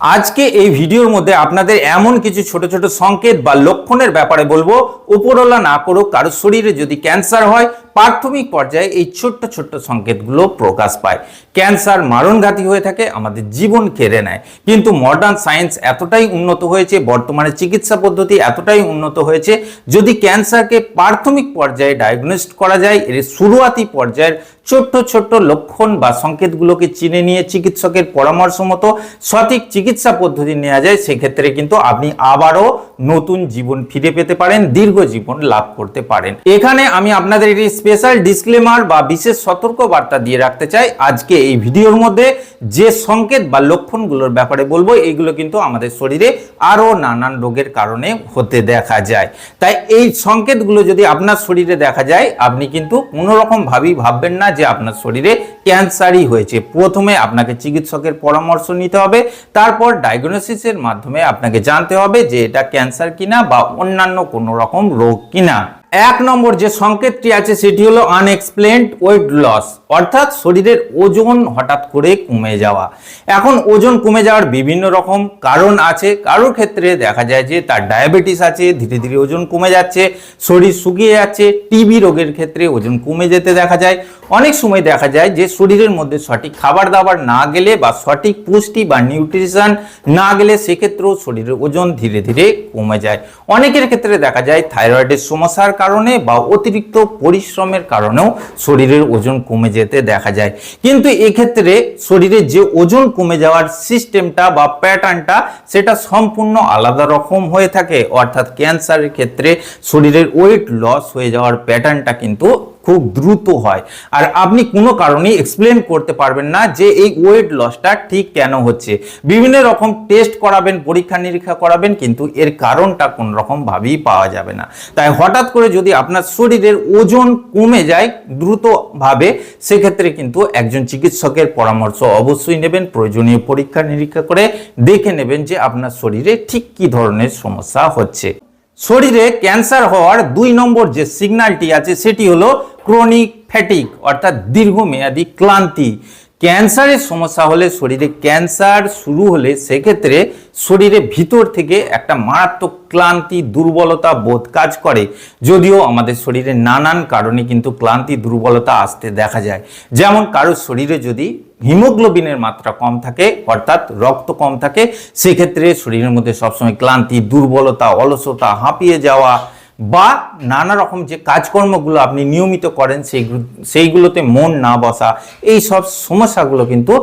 আজকে এই ভিডিওর মধ্যে আপনাদের এমন কিছু ছোট ছোট সংকেত বা লক্ষণের ব্যাপারে বলব। উপরওয়ালা না করুক কারও শরীরে যদি ক্যান্সার হয় প্রাথমিক পর্যায়ে এই ছোট্ট ছোট্ট সংকেতগুলো প্রকাশ পায়। ক্যান্সার, মারণঘাতী হয়ে থাকে, আমাদের জীবন কেড়ে নেয়। কিন্তু মডার্ন সায়েন্স এতটাই উন্নত হয়েছে, বর্তমানে চিকিৎসা পদ্ধতি এতটাই উন্নত হয়েছে, যদি ক্যান্সারকে প্রাথমিক পর্যায়ে ডায়াগনোস করা যায়, এর শুরুয়াতি পর্যায়ের ছোট্ট ছোট্ট লক্ষণ বা সংকেতগুলোকে চিনে নিয়ে চিকিৎসকের পরামর্শ মতো সঠিক চিকিৎসা পদ্ধতি নেওয়া যায়, সেক্ষেত্রে কিন্তু আপনি আবারও নতুন জীবন ফিরে পেতে পারেন, দীর্ঘ জীবন লাভ করতে পারেন। এখানে আমি আপনাদের একটি স্পেশাল ডিসক্লেমার বা বিশেষ সতর্ক বার্তা দিয়ে রাখতে চাই আজকে এই ভিডিওর মধ্যে যে সংকেত বা লক্ষণগুলোর ব্যাপারে বলব এইগুলো কিন্তু আমাদের শরীরে আরও নানান রোগের কারণে হতে দেখা যায়। তাই এই সংকেতগুলো যদি আপনার শরীরে দেখা যায়, আপনি কিন্তু কোনোরকমভাবেই ভাববেন না যে আপনার শরীরে ক্যান্সারই হয়েছে। প্রথমে আপনাকে চিকিৎসকের পরামর্শ নিতে হবে, তারপর ডায়াগনোসিসের মাধ্যমে আপনাকে জানতে হবে যে এটা ক্যান্সার কিনা বা অন্যান্য কোনো রকম রোগ কিনা। এক নম্বর যে সংকেতটি আছে, সেটি হলো আনএক্সপ্লেন্ড ওয়েট লস অর্থাৎ শরীরের ওজন হঠাৎ করে কমে যাওয়া। এখন ওজন কমে যাওয়ার বিভিন্ন রকম কারণ আছে। কারোর ক্ষেত্রে দেখা যায় যে তার ডায়াবেটিস আছে, ধীরে ধীরে ওজন কমে যাচ্ছে, শরীর শুকিয়ে যাচ্ছে টিবি রোগের ক্ষেত্রে ওজন কমে যেতে দেখা যায়। অনেক সময় দেখা যায় যে শরীরের মধ্যে সঠিক খাবার দাবার না গেলে বা সঠিক পুষ্টি বা নিউট্রিশন না গেলে সেক্ষেত্রেও শরীরের ওজন ধীরে ধীরে কমে যায়। অনেকের ক্ষেত্রে দেখা যায় থাইরয়েডের সমস্যার কারণে বা অতিরিক্ত পরিশ্রমের কারণেও শরীরের ওজন কমে যেতে দেখা যায়। কিন্তু এক্ষেত্রে শরীরের যে ওজন কমে যাওয়ার সিস্টেমটা বা প্যাটার্নটা সেটা সম্পূর্ণ আলাদা রকম হয়ে থাকে। অর্থাৎ ক্যান্সারের ক্ষেত্রে শরীরের ওয়েট লস হয়ে যাওয়ার প্যাটার্নটা কিন্তু খুব দ্রুত হয়। আর আপনি কোনো কারণেই এক্সপ্লেন করতে পারবেন না যে এই ওয়েট লসটা ঠিক কেন হচ্ছে। বিভিন্ন রকম টেস্ট করাবেন, পরীক্ষা নিরীক্ষা করাবেন, কিন্তু এর কারণটা কোন রকম ভাবেই পাওয়া যাবে না। তাই হঠাৎ করে যদি আপনার শরীরের ওজন কমে যায় দ্রুতভাবে, সেক্ষেত্রে কিন্তু একজন চিকিৎসকের পরামর্শ অবশ্যই নেবেন, প্রয়োজনীয় পরীক্ষা নিরীক্ষা করে দেখে নেবেন যে আপনার শরীরে ঠিক কি ধরনের সমস্যা হচ্ছে। শরীরে ক্যান্সার হওয়ার দুই নম্বর যে সিগন্যালটি আছে সেটি হলো ক্রনিক ফ্যাটিক অর্থাৎ দীর্ঘমেয়াদী ক্লান্তি। ক্যান্সারের সমস্যা হলে শরীরে ক্যান্সার শুরু হলে সেক্ষেত্রে শরীরে ভিতর থেকে একটা মারাত্মক ক্লান্তি, দুর্বলতা বোধ কাজ করে। যদিও আমাদের শরীরে নানান কারণে কিন্তু ক্লান্তি, দুর্বলতা আসতে দেখা যায়। যেমন কারোর শরীরে যদি হিমোগ্লোবিনের মাত্রা কম থাকে, অর্থাৎ রক্ত কম থাকে, সেক্ষেত্রে শরীরের মধ্যে সবসময় ক্লান্তি, দুর্বলতা, অলসতা, হাঁপিয়ে যাওয়া বা নানা রকম যে কাজকর্মগুলো আপনি নিয়মিত করেন, সেই সেইগুলোতে মন না বসা, এই সব সমস্যাগুলো কিন্তু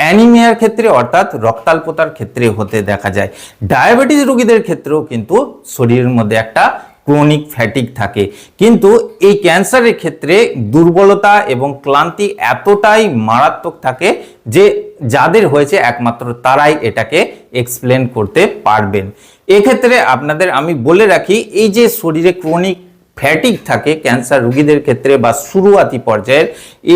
অ্যানিমিয়ার ক্ষেত্রে অর্থাৎ রক্তাল্পতার ক্ষেত্রে হতে দেখা যায়। ডায়াবেটিস রোগীদের ক্ষেত্রেও কিন্তু শরীরের মধ্যে একটা ক্রনিক ফ্যাটিক থাকে। কিন্তু এই ক্যান্সারের ক্ষেত্রে দুর্বলতা এবং ক্লান্তি এতটাই মারাত্মক থাকে যে যাদের হয়েছে একমাত্র তারাই এটাকে এক্সপ্লেন করতে পারবেন। এক্ষেত্রে আপনাদের আমি বলে রাখি, এই যে শরীরে ক্রনিক ফ্যাটিক থাকে ক্যান্সার রোগীদের ক্ষেত্রে বা শুরুয়াতি পর্যায়ের,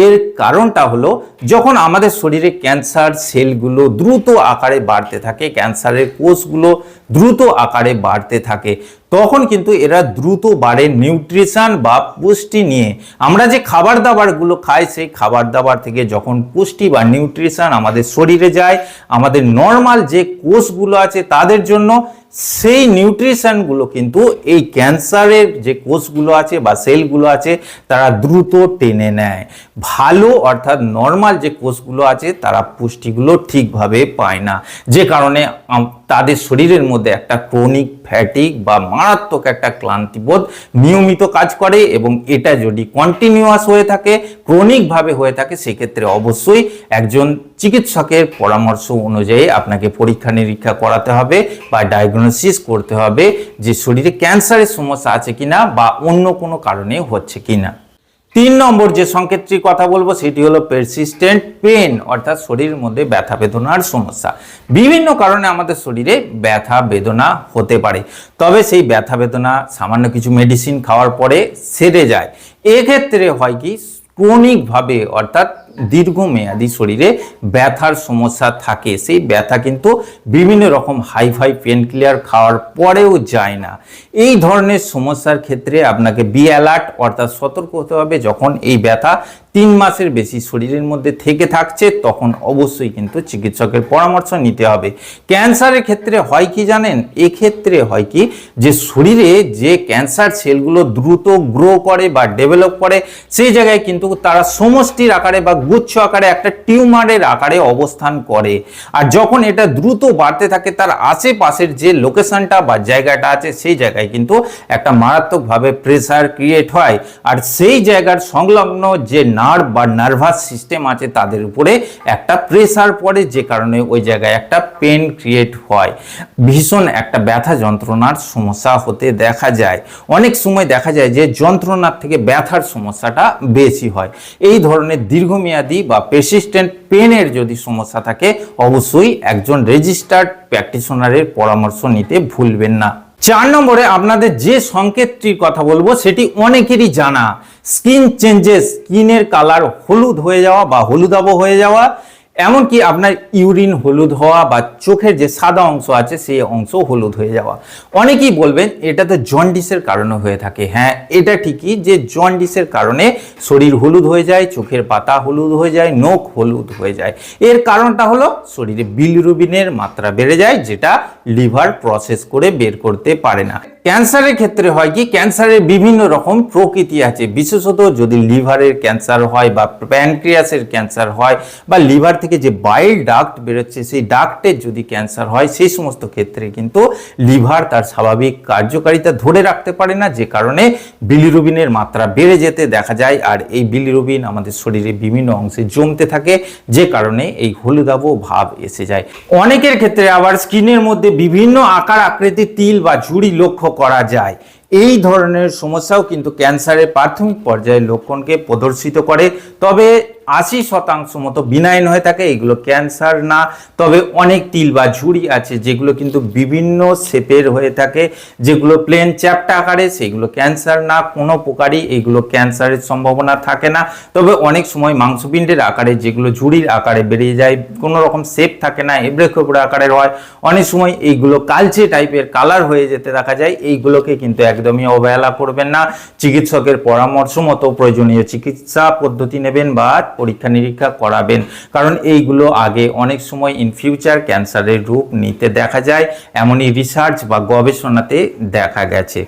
এর কারণটা হলো যখন আমাদের শরীরে ক্যান্সার সেলগুলো দ্রুত আকারে বাড়তে থাকে ক্যান্সারের কোষগুলো দ্রুত আকারে বাড়তে থাকে, তখন কিন্তু এরা দ্রুত বাড়ে নিউট্রিশন বা পুষ্টি নিয়ে। আমরা যে খাবার দাবারগুলো খাই, সেই খাবার দাবার থেকে যখন পুষ্টি বা নিউট্রিশন আমাদের শরীরে যায়, আমাদের নর্মাল যে কোষগুলো আছে তাদের জন্য সেই নিউট্রিশনগুলো কিন্তু এই ক্যান্সারের যে কোষগুলো আছে বা সেলগুলো আছে, তারা দ্রুত টেনে নেয়। ভালো অর্থাৎ নর্মাল যে কোষগুলো আছে, তারা পুষ্টিগুলো ঠিকভাবে পায় না। যে কারণে তাদের শরীরের মধ্যে একটা ক্রনিক ফ্যাটিক বা মারাত্মক একটা ক্লান্তিবোধ নিয়মিত কাজ করে এবং এটা যদি কন্টিনিউয়াস হয়ে থাকে ক্রনিকভাবে হয়ে থাকে, সেক্ষেত্রে অবশ্যই একজন চিকিৎসকের পরামর্শ অনুযায়ী আপনাকে পরীক্ষা নিরীক্ষা করাতে হবে বা ডায়াগনোসিস করতে হবে যে শরীরে ক্যান্সারের সমস্যা আছে কিনা বা অন্য কোনো কারণে হচ্ছে কিনা। তিন নম্বর যে সংকেতটি কথা বলব, সেটি হলো পেরসিস্টেন্ট পেন অর্থাৎ শরীরের মধ্যে ব্যথা বেদনার সমস্যা। বিভিন্ন কারণে আমাদের শরীরে ব্যথা বেদনা হতে পারে। তবে সেই ব্যথা বেদনা, সামান্য কিছু মেডিসিন খাওয়ার পরে সেরে যায়। এক্ষেত্রে হয় কি, ক্রনিকভাবে, অর্থাৎ দীর্ঘমেয়াদী শরীরে ব্যথার সমস্যা থাকে। সেই ব্যথা কিন্তু বিভিন্ন রকম হাই ফাই পেন ক্লিয়ার খাওয়ার পরেও যায় না। এই ধরনের সমস্যার ক্ষেত্রে আপনাকে বি অ্যালার্ট অর্থাৎ সতর্ক হতে হবে। যখন এই ব্যথা তিন মাসের বেশি শরীরের মধ্যে থেকে থাকছে, তখন অবশ্যই কিন্তু চিকিৎসকের পরামর্শ নিতে হবে। ক্যান্সারের ক্ষেত্রে হয় কি জানেন? এক্ষেত্রে হয় কি যে শরীরে যে ক্যান্সার সেলগুলো দ্রুত গ্রো করে বা ডেভেলপ করে, সেই জায়গায় কিন্তু তারা সমষ্টির আকারে বা গুচ্ছ আকারে একটা টিউমারের আকারে অবস্থান করে। আর যখন এটা দ্রুত বাড়তে থাকে, তার আশেপাশের যে লোকেশনটা বা জায়গাটা আছে, সেই জায়গায় কিন্তু একটা মারাত্মকভাবে প্রেসার ক্রিয়েট হয়। আর সেই জায়গার সংলগ্ন যে নার্ভ বা নার্ভাস সিস্টেম আছে, তাদের উপরে একটা প্রেসার পড়ে, যে কারণে ওই জায়গায় একটা পেন ক্রিয়েট হয়। ভীষণ একটা ব্যথা যন্ত্রণার সমস্যা হতে দেখা যায়। অনেক সময় দেখা যায় যে যন্ত্রণার থেকে ব্যথার সমস্যাটা বেশি হয়। এই ধরনের দীর্ঘমেয়াদী বা পেসিস্টেন্ট পেনের যদি সমস্যা থাকে, অবশ্যই একজন রেজিস্টার্ড প্র্যাকটিশনারের পরামর্শ নিতে ভুলবেন না। চার নম্বরে আপনাদের যে সংকেতটির কথা বলব, সেটি অনেকেরই জানা। স্কিন চেঞ্জেস স্কিনের কালার হলুদ হয়ে যাওয়া বা হলুদাবো হয়ে যাওয়া এমনকি আপনার ইউরিন হলুদ হওয়া বা চোখের যে সাদা অংশ আছে, সেই অংশ হলুদ হয়ে যাওয়া। অনেকেই বলবেন এটা তো জন্ডিসের কারণে হয়ে থাকে। হ্যাঁ এটা ঠিকই যে জন্ডিসের কারণে শরীর হলুদ হয়ে যায়, চোখের পাতা হলুদ হয়ে যায়, নখ হলুদ হয়ে যায়। এর কারণটা হলো শরীরে বিলিরুবিনের মাত্রা বেড়ে যায়, যেটা লিভার প্রসেস করে বের করতে পারে না। ক্যান্সারের ক্ষেত্রে হয় কি? ক্যান্সারের বিভিন্ন রকম প্রকৃতি আছে। বিশেষত যদি লিভারের ক্যান্সার হয় বা প্যানক্রিয়াসের ক্যান্সার হয় বা লিভার থেকে যে বাইল ডাক্ট বেরোচ্ছে, সেই ডাক্টের যদি ক্যান্সার হয়, সেই সমস্ত ক্ষেত্রে কিন্তু লিভার তার স্বাভাবিক কার্যকারিতা ধরে রাখতে পারে না। যে কারণে বিলিরুবিনের মাত্রা বেড়ে যেতে দেখা যায় আর এই বিলিরুবিন আমাদের শরীরে বিভিন্ন অংশে জমতে থাকে, যে কারণে এই হলুদাভ ভাব এসে যায়। অনেকের ক্ষেত্রে আবার স্কিনের মধ্যে বিভিন্ন আকার আকৃতির তিল বা ঝুড়ি লক্ষ্য করা যায়। এই ধরনের সমস্যাও কিন্তু ক্যান্সারের প্রাথমিক পর্যায়ে লক্ষণকে প্রদর্শিত করে। তবে আশি শতাংশ মতো বিনাইন হয়ে থাকে, এগুলো ক্যান্সার না। তবে অনেক তিল বা ঝুড়ি আছে, যেগুলো কিন্তু বিভিন্ন শেপের হয়ে থাকে, যেগুলো প্লেন চ্যাপটা আকারে, সেগুলো ক্যান্সার না। কোনো প্রকারই এগুলো ক্যান্সারের সম্ভাবনা থাকে না। তবে অনেক সময় মাংসপিণ্ডের আকারে, যেগুলো ঝুড়ির আকারে বেরিয়ে যায়, কোনো রকম শেপ থাকে না এবড়ে খেবড়ে আকারের হয়। অনেক সময় এইগুলো কালচে টাইপের কালার হয়ে যেতে দেখা যায়, এইগুলোকে কিন্তু একদমই অবহেলা করবেন না। চিকিৎসকের পরামর্শ মতো প্রয়োজনীয় চিকিৎসা পদ্ধতি নেবেন বা পরীক্ষা নিরীক্ষা করাবেন। কারণ এইগুলো আগে অনেক সময় ইন ফিউচার ক্যান্সারের রূপ নিতে দেখা যায়, এমনই রিসার্চ বা গবেষণাতে দেখা গেছে।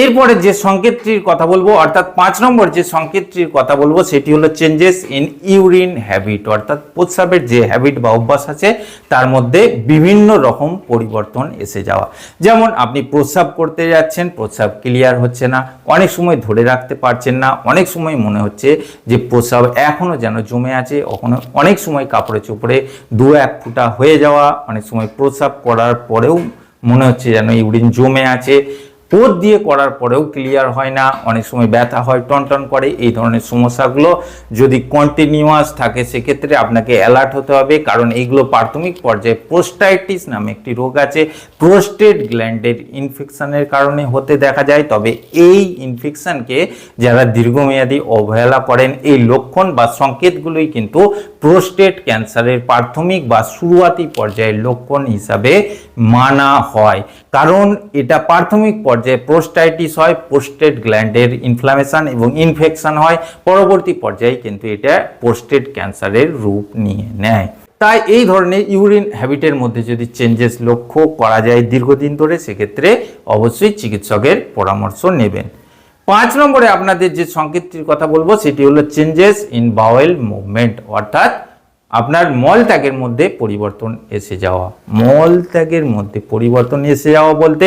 এরপরে যে সংকেতটির কথা বলব, অর্থাৎ পাঁচ নম্বর যে সংকেতটির কথা বলব, সেটি হলো চেঞ্জেস ইন ইউরিন হ্যাবিট অর্থাৎ প্রস্রাবের যে হ্যাবিট বা অভ্যাস আছে, তার মধ্যে বিভিন্ন রকম পরিবর্তন এসে যাওয়া। যেমন আপনি প্রস্রাব করতে যাচ্ছেন, প্রস্রাব ক্লিয়ার হচ্ছে না, অনেক সময় ধরে রাখতে পারছেন না, অনেক সময় মনে হচ্ছে যে প্রস্রাব এখনও যেন জমে আছে, ওখানে অনেক সময় কাপড়ে চোপড়ে দু এক ফুটা হয়ে যাওয়া, অনেক সময় প্রস্রাব করার পরেও মনে হচ্ছে যেন ইউরিন জমে আছে। পোদ দিয়ে করার পরেও ক্লিয়ার হয় না, অনেক সময় ব্যথা হয়, টনটন করে, এই ধরনের সমস্যাগুলো যদি কন্টিনিউয়াস থাকে, সেক্ষেত্রে আপনাকে অ্যালার্ট হতে হবে। কারণ এইগুলো প্রাথমিক পর্যায়ে প্রোস্টাইটিস নামে একটি রোগ আছে। প্রোস্টেট গ্ল্যান্ডের ইনফেকশনের কারণে হতে দেখা যায়। তবে এই ইনফেকশনকে যারা দীর্ঘমেয়াদী অবহেলা করেন, এই লক্ষণ বা সংকেতগুলোই কিন্তু প্রোস্টেট ক্যান্সারের প্রাথমিক বা শুরুয়াতি পর্যায়ের লক্ষণ হিসাবে মানা হয়। কারণ এটা প্রাথমিক পর্যায়ে প্রোস্টাইটিস হয় প্রোস্টেট গ্ল্যান্ডের ইনফ্লামেশন এবং ইনফেকশন হয়। পরবর্তী পর্যায়ে কিন্তু এটা প্রোস্টেট ক্যান্সারের রূপ নিয়ে নেয়। তাই এই ধরনের ইউরিন হ্যাবিটের মধ্যে যদি চেঞ্জেস লক্ষ্য করা যায় দীর্ঘদিন ধরে, সেক্ষেত্রে অবশ্যই চিকিৎসকের পরামর্শ নেবেন। পাঁচ নম্বরে আপনাদের যে সংকেতটির কথা বলব, সেটি হলো চেঞ্জেস ইন বাওয়েল মুভমেন্ট অর্থাৎ আপনার মল ত্যাগের মধ্যে পরিবর্তন এসে যাওয়া। মল ত্যাগের মধ্যে পরিবর্তন এসে যাওয়া বলতে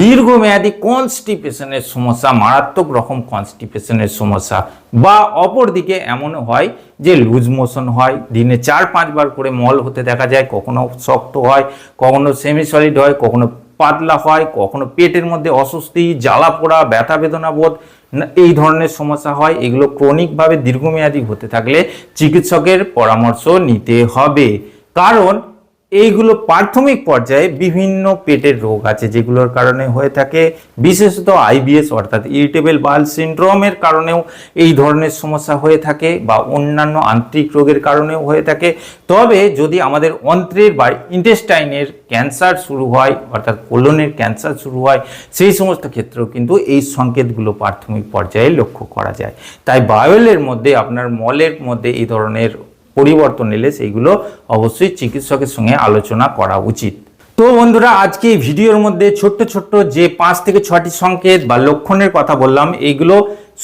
দীর্ঘমেয়াদী কনস্টিপেশনের সমস্যা, মারাত্মক রকম কনস্টিপেশনের সমস্যা বা অপরদিকে এমন হয় যে লুজ মোশন হয়, দিনে চার পাঁচবার করে মল হতে দেখা যায়, কখনো শক্ত হয়, কখনো সেমি সলিড হয়, কখনো পাতলা হয়, কখনো পেটের মধ্যে অস্বস্তি, জ্বালা পোড়া, ব্যথা বেদনা বোধ এই ধরনের সমস্যা হয়। এগুলো ক্রনিকভাবে দীর্ঘমেয়াদী হতে থাকলে চিকিৎসকের পরামর্শ নিতে হবে। কারণ এইগুলো প্রাথমিক পর্যায়ে বিভিন্ন পেটের রোগ আছে, যেগুলোর কারণে হয়ে থাকে, বিশেষত আইবিএস অর্থাৎ ইরিটেবল বাল সিন্ড্রোমের কারণেও এই ধরনের সমস্যা হয়ে থাকে বা অন্যান্য আন্তরিক রোগের কারণেও হয়ে থাকে। তবে যদি আমাদের অন্ত্রের বা ইন্টেস্টাইনের ক্যান্সার শুরু হয়, অর্থাৎ কোলনের ক্যান্সার শুরু হয়, সেই সমস্ত ক্ষেত্রেও কিন্তু এই সংকেতগুলো প্রাথমিক পর্যায়ে লক্ষ্য করা যায়। তাই বায়োলের মধ্যে, আপনার মলের মধ্যে এই ধরনের পরিবর্তন এলে সেইগুলো অবশ্যই চিকিৎসকের সঙ্গে আলোচনা করা উচিত। তো বন্ধুরা, আজকে এই ভিডিওর মধ্যে ছোট্ট ছোট্ট যে পাঁচ থেকে ছটি সংকেত বা লক্ষণের কথা বললাম, এইগুলো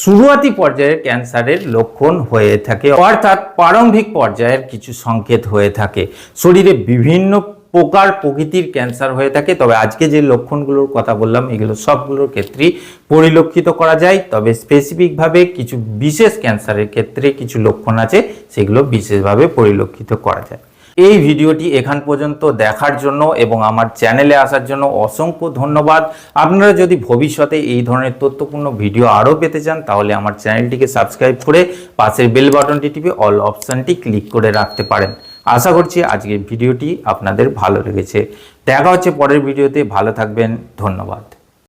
শুরুয়াতি পর্যায়ের ক্যান্সারের লক্ষণ হয়ে থাকে। অর্থাৎ প্রারম্ভিক পর্যায়ের কিছু সংকেত হয়ে থাকে। শরীরে বিভিন্ন প্রকার প্রকৃতির ক্যান্সার হয়ে থাকে। তবে আজকে যে লক্ষণগুলোর কথা বললাম, এগুলো সবগুলোর ক্ষেত্রেই পরিলক্ষিত করা যায়। তবে স্পেসিফিকভাবে কিছু বিশেষ ক্যান্সারের ক্ষেত্রে কিছু লক্ষণ আছে, সেগুলো বিশেষভাবে পরিলক্ষিত করা যায়। এই ভিডিওটি এখান পর্যন্ত দেখার জন্য এবং আমার চ্যানেলে আসার জন্য অসংখ্য ধন্যবাদ। আপনারা যদি ভবিষ্যতে এই ধরনের তথ্যপূর্ণ ভিডিও আরও পেতে চান, তাহলে আমার চ্যানেলটিকে সাবস্ক্রাইব করে পাশের বেল বাটনটি টিপে অল অপশানটি ক্লিক করে রাখতে পারেন। আশা করছি আজকের ভিডিওটি আপনাদের ভালো লেগেছে। দেখা হচ্ছে পরের ভিডিওতে। ভালো থাকবেন। ধন্যবাদ।